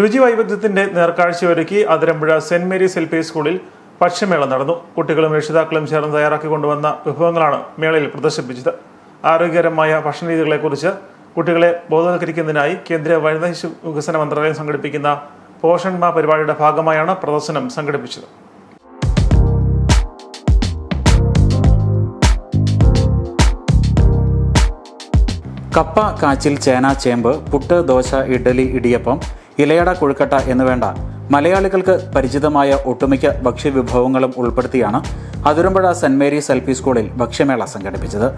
രുചി വൈവിധ്യത്തിന്റെ നേർക്കാഴ്ചയൊരുക്കി Athirampuzha saint Mary's L P സ്കൂളിൽ ഭക്ഷ്യമേള നടന്നു. കുട്ടികളും രക്ഷിതാക്കളും ചേർന്ന് തയ്യാറാക്കി കൊണ്ടുവന്ന വിഭവങ്ങളാണ് മേളയിൽ പ്രദർശിപ്പിച്ചത്. ആരോഗ്യകരമായ ഭക്ഷണരീതികളെക്കുറിച്ച് കുട്ടികളെ ബോധവൽക്കരിക്കുന്നതിനായി കേന്ദ്ര വനിതാ ശിശു വികസന മന്ത്രാലയം സംഘടിപ്പിക്കുന്ന പോഷൺ മാ പരിപാടിയുടെ ഭാഗമായാണ് പ്രദർശനം സംഘടിപ്പിച്ചത്. കപ്പ കാച്ചിൽ ചേന ചേമ്പ് പുട്ട് ദോശ ഇഡ്ഡലി ഇടിയപ്പം ഇലയട കൊഴുക്കട്ട എന്നുവേണ്ട മലയാളികൾക്ക് പരിചിതമായ ഒട്ടുമിക്ക ഭക്ഷ്യവിഭവങ്ങളും ഉൾപ്പെടുത്തിയാണ് Athirampuzha saint Mary's L P സ്കൂളിൽ ഭക്ഷ്യമേള സംഘടിപ്പിച്ചത്.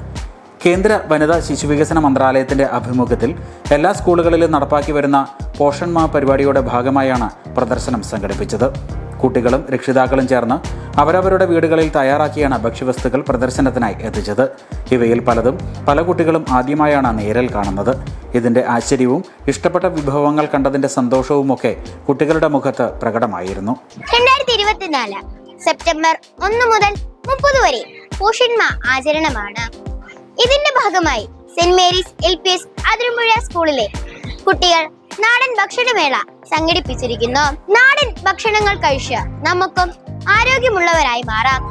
കേന്ദ്ര വനിതാ ശിശുവികസന മന്ത്രാലയത്തിന്റെ ആഭിമുഖ്യത്തിൽ എല്ലാ സ്കൂളുകളിലും നടപ്പാക്കി വരുന്ന പോഷൺ മാ പരിപാടിയുടെ ഭാഗമായാണ് പ്രദർശനം സംഘടിപ്പിച്ചത്. കുട്ടികളും രക്ഷിതാക്കളും ചേർന്ന് അവരവരുടെ വീടുകളിൽ തയ്യാറാക്കിയാണ് ഭക്ഷ്യവസ്തുക്കൾ പ്രദർശനത്തിനായി എത്തിച്ചത്. ഇവയിൽ പലതും പല കുട്ടികളും ആദ്യമായാണ് നേരിൽ കാണുന്നത്. ഇതിന്റെ ആശ്ചര്യവും ഇഷ്ടപ്പെട്ട വിഭവങ്ങൾ കണ്ടതിന്റെ സന്തോഷവുമൊക്കെ കുട്ടികളുടെ മുഖത്ത് പ്രകടമായിരുന്നു. രണ്ടായിരത്തി ഇരുപത്തിനാല് സെപ്റ്റംബർ ഒന്ന് മുതൽ മുപ്പത് വരെ പോഷന്മ ആചരണമാണ്. ഇതിന്റെ ഭാഗമായി saint Mary's L P S സ്കൂളിലെ കുട്ടികൾ നാടൻ ഭക്ഷണമേള സംഘടിപ്പിച്ചിരിക്കുന്നു. നാടൻ ഭക്ഷണങ്ങൾ കഴിച്ച് നമുക്കും ആരോഗ്യമുള്ളവരായി മാറാം.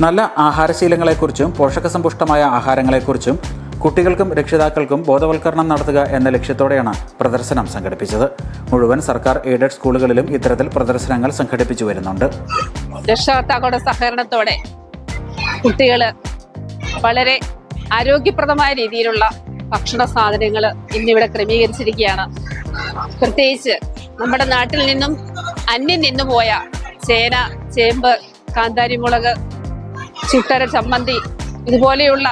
നല്ല ആഹാരശീലങ്ങളെക്കുറിച്ചും പോഷകസമ്പുഷ്ടമായ ആഹാരങ്ങളെക്കുറിച്ചും കുട്ടികൾക്കും രക്ഷിതാക്കൾക്കും ബോധവൽക്കരണം നടത്തുക എന്ന ലക്ഷ്യത്തോടെയാണ് പ്രദർശനം സംഘടിപ്പിച്ചത്. മുഴുവൻ സർക്കാർ എയ്ഡഡ് സ്കൂളുകളിലും ഇത്തരത്തിൽ പ്രദർശനങ്ങൾ സംഘടിപ്പിച്ചു വരുന്നുണ്ട്. രക്ഷകർത്താക്കളുടെ സഹകരണത്തോടെ കുട്ടികൾ വളരെ ആരോഗ്യപ്രദമായ രീതിയിലുള്ള ഭക്ഷണ സാധനങ്ങൾ ഇന്നിവിടെ ക്രമീകരിച്ചിരിക്കുകയാണ്. പ്രത്യേകിച്ച് നമ്മുടെ നാട്ടിൽ നിന്നും അന്യം നിന്നു പോയ ചേന ചേമ്പ് കാന്താരിമുളക് ചുട്ടര ചമ്മന്തി ഇതുപോലെയുള്ള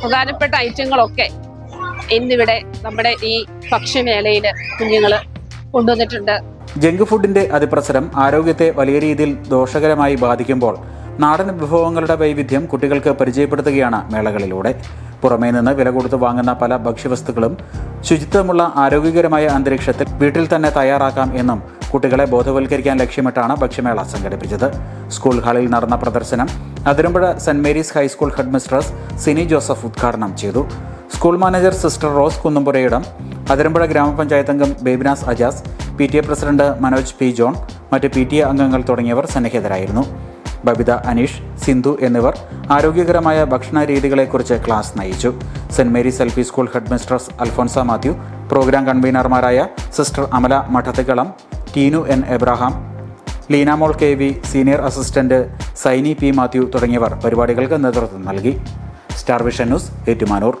പ്രധാനപ്പെട്ട ഐറ്റങ്ങളൊക്കെ ഇന്നിവിടെ നമ്മുടെ ഈ ഭക്ഷ്യമേളയിൽ കുഞ്ഞുങ്ങൾ കൊണ്ടുവന്നിട്ടുണ്ട്. ജങ്ക് ഫുഡിന്റെ അതിപ്രസരം ആരോഗ്യത്തെ വലിയ രീതിയിൽ ദോഷകരമായി ബാധിക്കുമ്പോൾ നാടൻ വിഭവങ്ങളുടെ വൈവിധ്യം കുട്ടികൾക്ക് പരിചയപ്പെടുത്തുകയാണ് മേളകളിലൂടെ. പുറമേ നിന്ന് വില കൊടുത്ത് വാങ്ങുന്ന പല ഭക്ഷ്യവസ്തുക്കളും ശുചിത്വമുള്ള ആരോഗ്യകരമായ അന്തരീക്ഷത്തിൽ വീട്ടിൽ തന്നെ തയ്യാറാക്കാം എന്നും കുട്ടികളെ ബോധവൽക്കരിക്കാൻ ലക്ഷ്യമിട്ടാണ് ഭക്ഷ്യമേള സംഘടിപ്പിച്ചത്. സ്കൂൾ ഹാളിൽ നടന്ന പ്രദർശനം Athirampuzha saint Mary's high school headmistress Sini Joseph ഉദ്ഘാടനം ചെയ്തു. School manager sister Rose Kunnumpurayidam Athirampuzha ഗ്രാമപഞ്ചായത്ത് അംഗം Babinas Ajas P T A president Manoj P John മറ്റ് പി ടി എ അംഗങ്ങൾ തുടങ്ങിയവർ സന്നിഹിതരായിരുന്നു. ബബിത അനീഷ് സിന്ധു എന്നിവർ ആരോഗ്യകരമായ ഭക്ഷണ രീതികളെക്കുറിച്ച് ക്ലാസ് നയിച്ചു. Saint Mary's L P school headmistress Alphonsa Mathew programme കൺവീനർമാരായ sister Amala Madathikkalam Teenu N Abraham Leenamol K V senior assistant Saini P Mathew തുടങ്ങിയവർ പരിപാടികൾക്ക് നേതൃത്വം നൽകി. Star vision news Ettumanoor.